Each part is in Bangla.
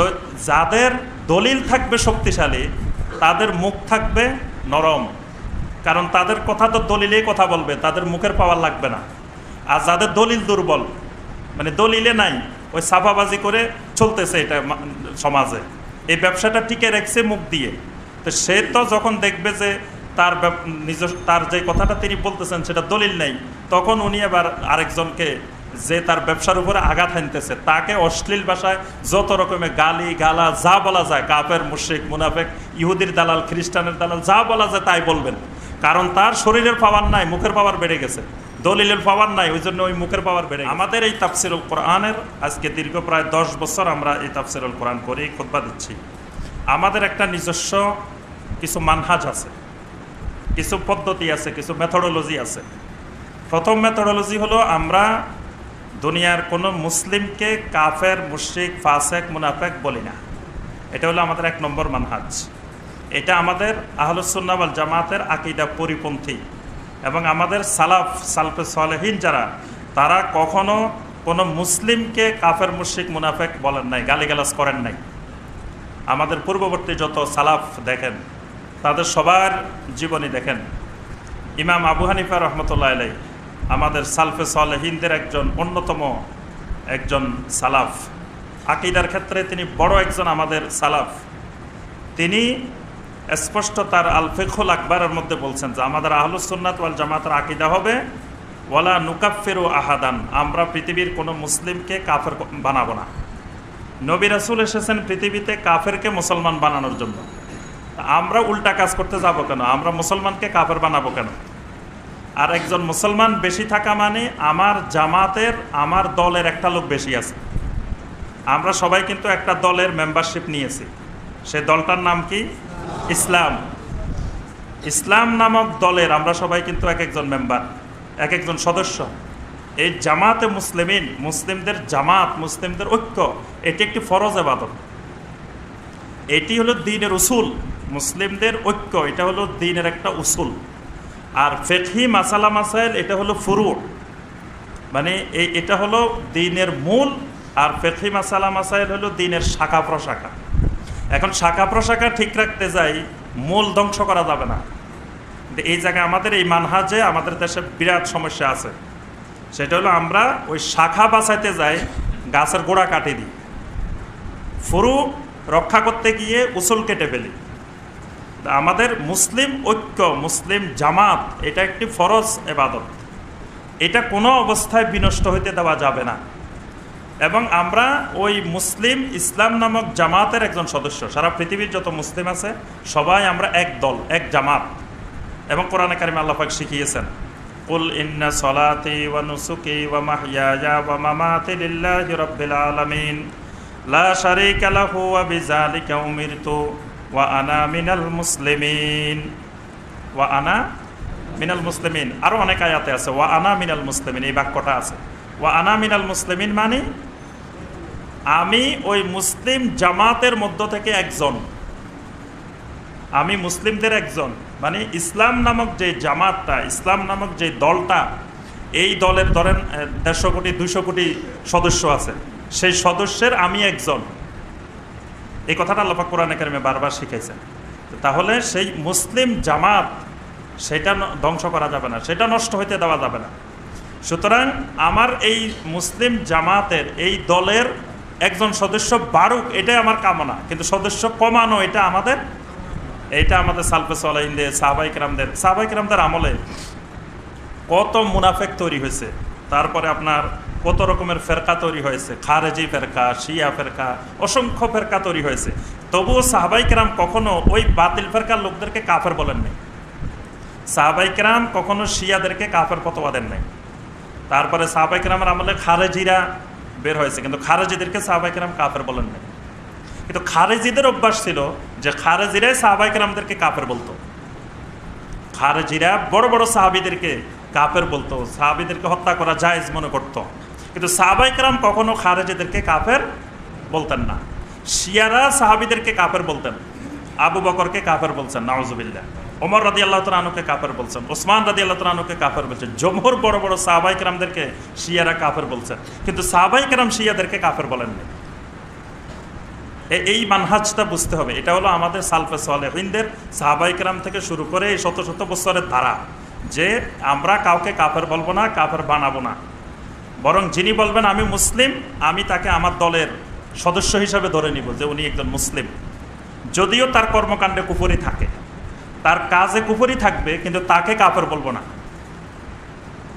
তো যাদের দলিল থাকবে শক্তিশালী, তাদের মুখ থাকবে নরম। কারণ তাদের কথা তো দলিলেই কথা বলবে, তাদের মুখের পাওয়ার লাগবে না। আর যাদের দলিল দুর্বল মানে দলিলে নাই, ওই সাফাবাজি করে চলতেছে এটা সমাজে। এই ব্যবসাটা টিকে রাখছে মুখ দিয়ে। তো সে তো যখন দেখবে যে তার নিজস্ব, তার যে কথাটা তিনি বলতেছেন সেটা দলিল নেই, তখন উনি আবার আরেকজনকে যে তার ব্যবসার উপরে আঘাত হানতেছে, তাকে অশ্লীল ভাষায় যত রকমের গালি, গালা, যা বলা যায় কাপের মুশিক মুনাফেক, ইহুদির দালাল, খ্রিস্টানের দালাল, যা বলা যায় তাই বলবেন। কারণ তার শরীরের পাওয়ার নাই, মুখের পাওয়ার বেড়ে গেছে। দলিলের পাওয়ার নাই, ওই জন্য ওই মুখের পাওয়ার বেড়ে। আমাদের এই তাফসিরুল কোরআনের আজকে দীর্ঘ প্রায় দশ বছর আমরা এই তাফসিরুল কোরআন করেই খোদবা দিচ্ছি। আমাদের একটা নিজস্ব কিছু মানহাজ আছে, কিছু পদ্ধতি আছে, কিছু মেথোডোলজি আছে। প্রথম মেথোডোলজি হলো আমরা দুনিয়ার কোনো মুসলিমকে কাফের, মুশরিক, ফাসেক, মুনাফেক বলি না। এটা হলো আমাদের এক নম্বর মানহাজ। এটা আমাদের আহলুসুন্নাওয়াল জামাতের আকিদা পরিপন্থী এবং আমাদের সালাফ, সালফে সালেহীন যারা, তারা কখনো কোনো মুসলিমকে কাফের, মুশরিক, মুনাফেক বলেন নাই, গালিগালাজ করেন নাই। আমাদের পূর্ববর্তী যত সালাফ দেখেন, তাদের সবার জীবনী দেখেন। ইমাম আবু হানিফা রহমতুল্লাহ আলাই আমাদের সালফে সালেহিনদের একজন অন্যতম একজন সালাফ। আকিদার ক্ষেত্রে তিনি বড় একজন আমাদের সালাফ। তিনি স্পষ্ট তার আল ফেখুল আকবরের মধ্যে বলছেন যে, আমাদের আহলুসন্নাত ওয়াল জামাতের আকিদা হবে, ওয়ালা নুকাফেরু আহাদান, আমরা পৃথিবীর কোনো মুসলিমকে কাফের বানাবো না। নবী রাসুল এসেছেন পৃথিবীতে কাফেরকে মুসলমান বানানোর জন্য। আমরা উল্টা কাজ করতে যাব কেন? আমরা মুসলমানকে কাফের বানাবো কেন? আর একজন মুসলমান বেশি থাকা মানে আমার জামাতের, আমার দলের একটা লোক বেশি আছে। আমরা সবাই কিন্তু একটা দলের মেম্বারশিপ নিয়েছি। সে দলটার নাম কি? ইসলাম। ইসলাম নামক দলের আমরা সবাই কিন্তু এক একজন মেম্বার এক একজন সদস্য। এই জামাতে মুসলিমিন, মুসলিমদের জামাত, মুসলিমদের ঐক্য, এটি একটি ফরজ এবাদত এটি হলো দিনের উসুল, মুসলিমদের ঐক্য, এটা হলো দিনের একটা উসুল। আর ফেকহি মাসালা মাসাইল, এটা হলো ফুরু মানে এই, এটা হলো দিনের মূল আর ফেকহি মাসালা মাসাইল হলো দিনের শাখা প্রশাখা। এখন শাখা প্রশাখা ঠিক রাখতে যাই, মূল ধ্বংস করা যাবে না। এই জায়গায় আমাদের এই মানহাজে আমাদের দেশে বিরাট সমস্যা আছে। সেটা হলো আমরা ওই শাখা বাঁচাইতে যাই, গাছের গোড়া কাটি দিই। ফুরু রক্ষা করতে গিয়ে উসুল কেটে ফেলি। আমাদের মুসলিম ঐক্য, মুসলিম জামাত, এটা একটি ফরজ এবাদত। এটা কোনো অবস্থায় বিনষ্ট হইতে দেওয়া যাবে না। এবং আমরা ওই মুসলিম ইসলাম নামক জামাতের একজন সদস্য, সারা পৃথিবীর যত মুসলিম আছে, সবাই আমরা এক দল, এক জামাত। এবং কোরআনে কারিমে আল্লাহাক শিখিয়েছেন, কুল ইন্না সলাতি ওয়া নুসুকি ওয়া মাহইয়ায়া ওয়া মামাতি লিল্লাহি রাব্বিল আলামিন, লা শারীকা লাহু ওয়া বিযালিকা উমিরতু। ওয়া আনা মিনাল মুসলিমিন ওয়া আনা মিনাল মুসলিমিন আরও অনেক আয়াতে আছে ওয়া আনা মিনাল মুসলিমিন এই বাক্যটা আছে ওয়া আনা মিনাল মুসলিমিন মানে আমি ওই মুসলিম জামাতের মধ্য থেকে একজন আমি মুসলিমদের একজন মানে ইসলাম নামক যে জামাতটা ইসলাম নামক যে দলটা এই দলের ধরেন দেড়শো কোটি দুশো কোটি সদস্য আছে। সেই সদস্যের আমি একজন। এই কথাটা আল্লাপা কোরআন একাডেমি বারবার শিখাইছেন। তাহলে সেই মুসলিম জামাত সেটা ধ্বংস করা যাবে না, সেটা নষ্ট হইতে দেওয়া যাবে না। সুতরাং আমার এই মুসলিম জামাতের, এই দলের একজন সদস্য বাড়ুক এটাই আমার কামনা। কিন্তু সদস্য কমানো এটা আমাদের এইটা আমাদের সালফে সলাইনদের সাহবাইক রামদের সাহবাইক রামদের আমলে কত মুনাফেক তৈরি হয়েছে। তারপরে আপনার কত রকমের ফেরকা তৈরি হয়েছে? খারেজি ফেরকা, শিয়া ফেরকা, অসংখ্য ফেরকা তৈরি হয়েছে। তবুও সাহবাইকরাম কখনো ওই বাতিল ফেরকার লোকদেরকে কাফের বলেন নাই। সাহবাইকরাম কখনো শিয়াদেরকে কাফের ফতোয়া দেন নাই। তারপরে সাহবাইকরামের আমলে খারেজিরা বের হয়েছে, কিন্তু খারেজিদেরকে সাহবাইকরাম কাফের বলেন নাই। কিন্তু খারেজিদের অভ্যাস ছিল যে খারেজিরাই সাহবাইকরামদেরকে কাফের বলতো। খারেজিরা বড় বড় সাহাবিদেরকে কাফের বলতো। সাহাবিদেরকে হত্যা করা জায়েজ মনে করত। কিন্তু সাহাবাইকরাম কখনো খারেজিদেরকে কাফের বলতেন না। শিয়ারা সাহাবিদেরকে কাফের বলতেন। আবু বকরকে কাফের বলছেন নওয়াজবিল্লা ওমর রাদি আল্লাহ তালুকে কাফের বলছেন। ওসমান রাদি আল্লাহ তালুকে কাফের বলছেন। জমহুর বড় বড় সাহাবাইকরামদেরকে শিয়ারা কাফের বলছেন। কিন্তু সাহাবাইকরাম শিয়াদেরকে কাফের বলেননি এই মানহাজটা বুঝতে হবে। এটা হলো আমাদের সালফে সালেহিনদের সাহাবাইকরাম থেকে শুরু করে এই শত শত বছরের ধারা। যে আমরা কাউকে কাফের বলব না, কাফের বানাবো না। বরং যিনি বলবেন, আমি মুসলিম, আমি তাকে আমার দলের সদস্য হিসাবে ধরে নিব যে উনি একজন মুসলিম। যদিও তার কর্মকাণ্ডে কুফরি থাকে, তার কাজে কুফরি থাকবে, কিন্তু তাকে কাফের বলব না।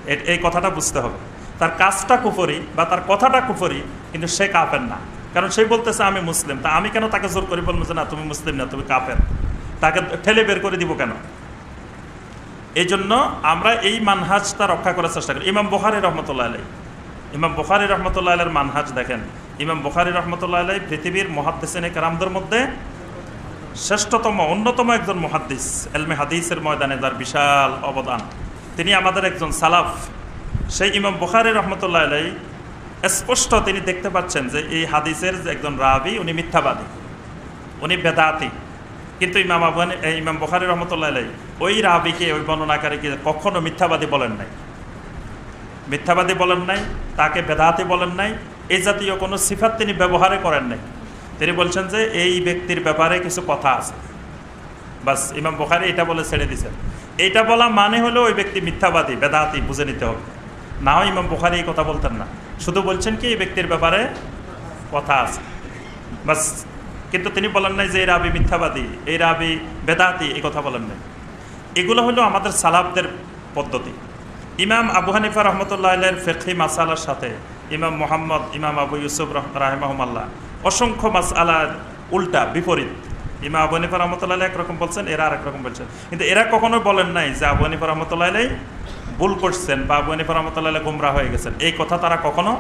এই কথাটা বুঝতে হবে। তার কাজটা কুফরি বা তার কথাটা কুফরি, কিন্তু সে কাফের না। কারণ সে বলতেছে, আমি মুসলিম। তা আমি কেন তাকে জোর করে বলব যে, না, তুমি মুসলিম না, তুমি কাফের? তাকে ঠেলে বের করে দিব কেন? এই জন্য আমরা এই মানহাজটা রক্ষা করার চেষ্টা করি। ইমাম বখারি রহমতুল্লাহ আলাই ইমাম বখারি রহমতুল্লাহ আলের মানহাজ দেখেন। ইমাম বখারি রহমতুল্লাহ আলাই পৃথিবীর মহাদ্দেসেনে কারামদের মধ্যে শ্রেষ্ঠতম, অন্যতম একজন মহাদ্দিস, এলমে হাদিসের ময়দানে যার বিশাল অবদান। তিনি আমাদের একজন সালাফ। সেই ইমাম বুখারি রহমতুল্লাহ আলাই স্পষ্ট তিনি দেখতে পাচ্ছেন যে এই হাদিসের যে একজন রাবি, উনি মিথ্যাবাদী, উনি বেদাতি। কিন্তু ইমাম আবহানি ইমাম বুখারি রহমতুল্লাহ আলাই ওই রাবিকে, ওই বর্ণনাকারীকে কখনো মিথ্যাবাদী বলেন নাই। মিথ্যাবাদী বলেন নাই, তাকে বেদাতি বলেন নাই এই জাতীয় কোনো সিফাত তিনি ব্যবহারে করেন নাই। তিনি বলছেন যে এই ব্যক্তির ব্যাপারে কিছু কথা আছে। বাস, ইমাম বোখারি এটা বলে ছেড়ে দিছেন এইটা বলা মানে হলো ওই ব্যক্তি মিথ্যাবাদী, বেদাতি, বুঝে নিতে হবে। না হয় ইমাম বোখারি এই কথা বলতেন না। শুধু বলছেন কি, এই ব্যক্তির ব্যাপারে কথা আছে। বাস, কিন্তু তিনি বলেন নাই যে এই রাবি মিথ্যাবাদী, এই রাবি বেদাতি, এই কথা বলেন নাই। এগুলো হলো আমাদের সালাবদের পদ্ধতি। ইমাম আবু হানিফা রহমতুল্লাহ আলের ফেকি মাসালার সাথে ইমাম মোহাম্মদ, ইমাম আবু ইউসুফ রাহেমাহমাল্লাহ, অসংখ্য মাস আলার উল্টা বিপরীত। ইমাম আবু হানিফা রহমতুল্লাহ একরকম বলছেন, এরা আরেক রকম বলছেন। কিন্তু এরা কখনো বলেন নাই যে আবু হানিফা রহমতুল্লাহ ভুল করছেন বা আবু হানিফা রহমতুল্লাহ গুমরা হয়ে গেছেন। এই কথা তারা কখনো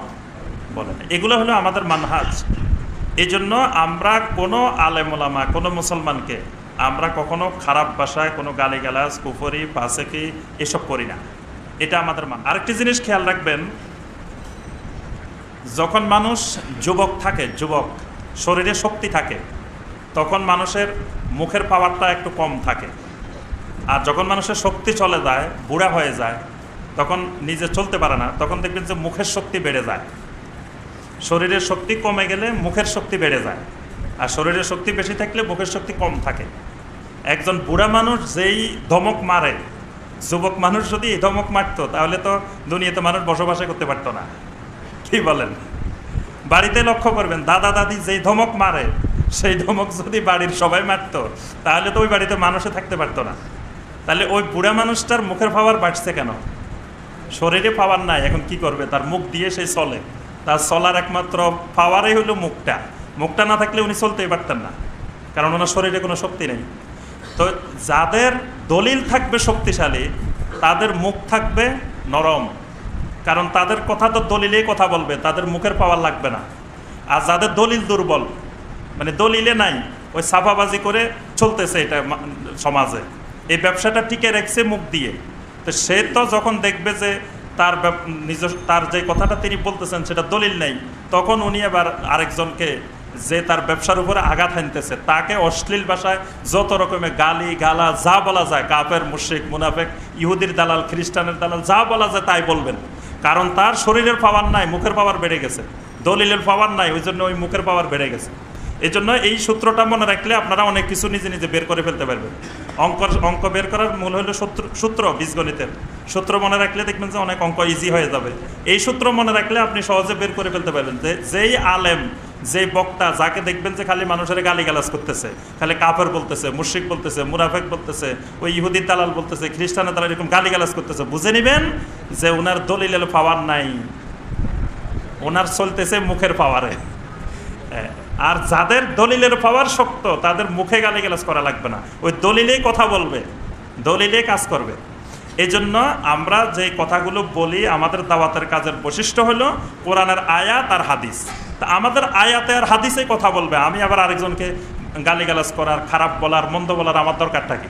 বলেন। এগুলো হলো আমাদের মানহাজ। এই জন্য আমরা কোনো আলেমোলামা কোনো মুসলমানকে আমরা কখনো খারাপ ভাষায় কোনো গালিগালাজ, কুফরি, ফাসেকি এসব করি না। এটা আমাদের মান। আরেকটি জিনিস খেয়াল রাখবেন, যখন মানুষ যুবক থাকে, যুবক, শরীরে শক্তি থাকে, তখন মানুষের মুখের পাওয়ারটা একটু কম থাকে। আর যখন মানুষের শক্তি চলে যায়, বুড়া হয়ে যায়, তখন নিজে চলতে পারে না, তখন দেখবেন যে মুখের শক্তি বেড়ে যায়। শরীরের শক্তি কমে গেলে মুখের শক্তি বেড়ে যায়। আর শরীরের শক্তি বেশি থাকলে মুখের শক্তি কম থাকে। একজন বুড়া মানুষ যেই ধমক মারে যুবক মানুষ যদি ধমক মারতো, তাহলে তো দুনিয়াতে মানুষ বসবাসই করতে পারতো না। কি বলেন? বাড়িতে লক্ষ্য করবেন, দাদা দাদি যেই ধমক মারে, সেই ধমক যদি বাড়ির সবাই মারতো, তাহলে তো ওই বাড়িতে মানুষে থাকতে পারতো না। তাহলে ওই বুড়া মানুষটার মুখের পাওয়ার বাড়ছে কেন? শরীরে পাওয়ার নাই, এখন কি করবে? তার মুখ দিয়ে সেই চলে। তার চলার একমাত্র পাওয়ারই হলো মুখটা। মুখটা না থাকলে উনি চলতেই পারতেন না, কারণ ওনার শরীরে কোনো শক্তি নেই। তো যাদের দলিল থাকবে শক্তিশালী, তাদের মুখ থাকবে নরম। কারণ তাদের কথা তো দলিলেই কথা বলবে, তাদের মুখের পাওয়ার লাগবে না। আর যাদের দলিল দুর্বল মানে দলিলে নাই, ওই সাফাবাজি করে চলতেছে এটা সমাজে। এই ব্যবসাটা টিকে রাখছে মুখ দিয়ে। তো সে তো যখন দেখবে যে তার নিজস্ব তার যে কথাটা তিনি বলতেছেন সেটা দলিল নেই, তখন উনি আবার আরেকজনকে যে তার ব্যবসার উপরে আঘাত হানতেছে, তাকে অশ্লীল ভাষায় যত রকমের গালি, গালা, যা বলা যায় কাপের মুশিক মুনাফেক, ইহুদির দালাল, খ্রিস্টানের দালাল, যা বলা যায় তাই বলবেন। কারণ তার শরীরের পাওয়ার নাই, মুখের পাওয়ার বেড়ে গেছে। দলিলের পাওয়ার নাই, ওই জন্য ওই মুখের পাওয়ার বেড়ে গেছে। এই জন্য এই সূত্রটা মনে রাখলে আপনারা অনেক কিছু নিজে নিজে বের করে ফেলতে পারবেন। অঙ্ক অঙ্ক বের করার মূল হলো সূত্র সূত্র, বীজগণিতের। সূত্র মনে রাখলে দেখবেন যে অনেক অঙ্ক ইজি হয়ে যাবে। এই সূত্র মনে রাখলে আপনি সহজে বের করে ফেলতে পারবেন যে, যেই আলেম যে বক্তা যাকে দেখবেন যে খালি মানুষের গালিগালাজ করতেছে, খালি কাফের বলতেছে মুশিক বলতেছে মুরাফেক বলতেছে, ওই ইহুদির দালাল বলতেছে খ্রিস্টানের দালাল এরকম গালিগালাজ করতেছে, বুঝে নেবেন যে ওনার দলিলের পাওয়ার নাই। ওনার চলতেছে মুখের পাওয়ারে। আর যাদের দলিলের পাওয়ার শক্ত, তাদের মুখে গালি গালাজ করা লাগবে না। ওই দলিলেই কথা বলবে, দলিলে কাজ করবে। এই জন্য আমরা যে কথাগুলো বলি, আমাদের দাওয়াতের কাজের বৈশিষ্ট্য হলো কোরআনের আয়াত আর হাদিস। তা আমাদের আয়াতে আর হাদিসে কথা বলবে। আমি আবার আরেকজনকে গালিগালাজ করার, খারাপ বলার, মন্দ বলার আমার দরকারটা কি?